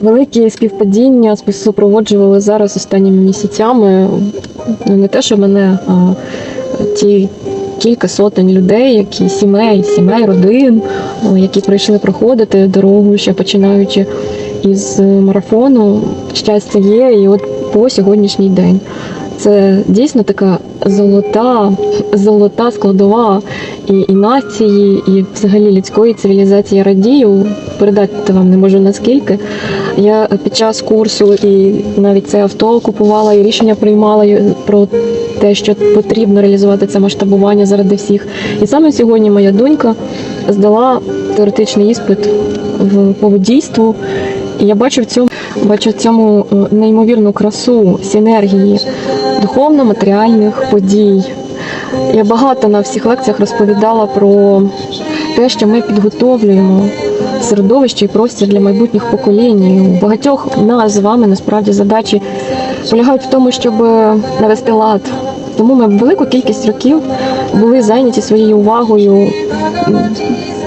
Великі співпадіння супроводжували зараз останніми місяцями. Ну, не те, що мене, а ті кілька сотень людей, які сімей, сімей, родин, які прийшли проходити дорогу, ще починаючи із марафону. Щастя є, і от по сьогоднішній день. Це дійсно така золота, золота складова і, і нації, і взагалі людської цивілізації. Радію. Передати вам не можу наскільки. Я під час курсу і навіть це авто купувала і рішення приймала про те, що потрібно реалізувати це масштабування заради всіх. І саме сьогодні моя донька здала теоретичний іспит в поводійству. І я бачу в цьому бачу в цьому е, неймовірну красу синергії духовно-матеріальних подій. Я багато на всіх лекціях розповідала про те, що ми підготовлюємо середовище і простір для майбутніх поколінь. У багатьох нас з вами насправді задачі полягають в тому, щоб навести лад. Тому ми велику кількість років були зайняті своєю увагою,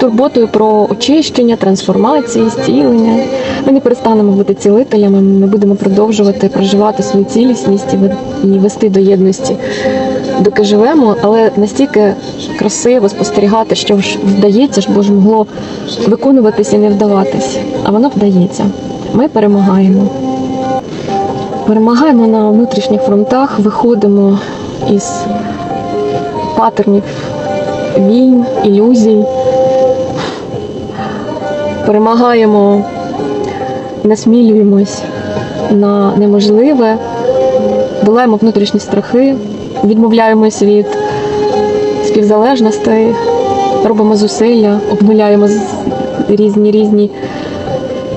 турботою про очищення, трансформації, зцілення. Ми не перестанемо бути цілителями, ми будемо продовжувати проживати свою цілісність і вести до єдності, доки живемо, але настільки красиво спостерігати, що ж вдається, бо ж могло виконуватись і не вдаватись. А воно вдається. Ми перемагаємо. Перемагаємо на внутрішніх фронтах, виходимо із патернів війн, ілюзій. Перемагаємо, насмілюємось на неможливе, долаємо внутрішні страхи, відмовляємось від співзалежностей, робимо зусилля, обнуляємо різні різні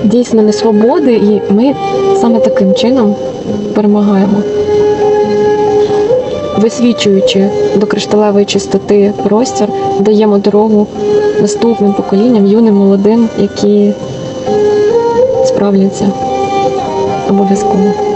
дійсно несвободи, і ми саме таким чином перемагаємо. Висвічуючи до кришталевої чистоти простір, даємо дорогу наступним поколінням, юним, молодим, які справляться обов'язково.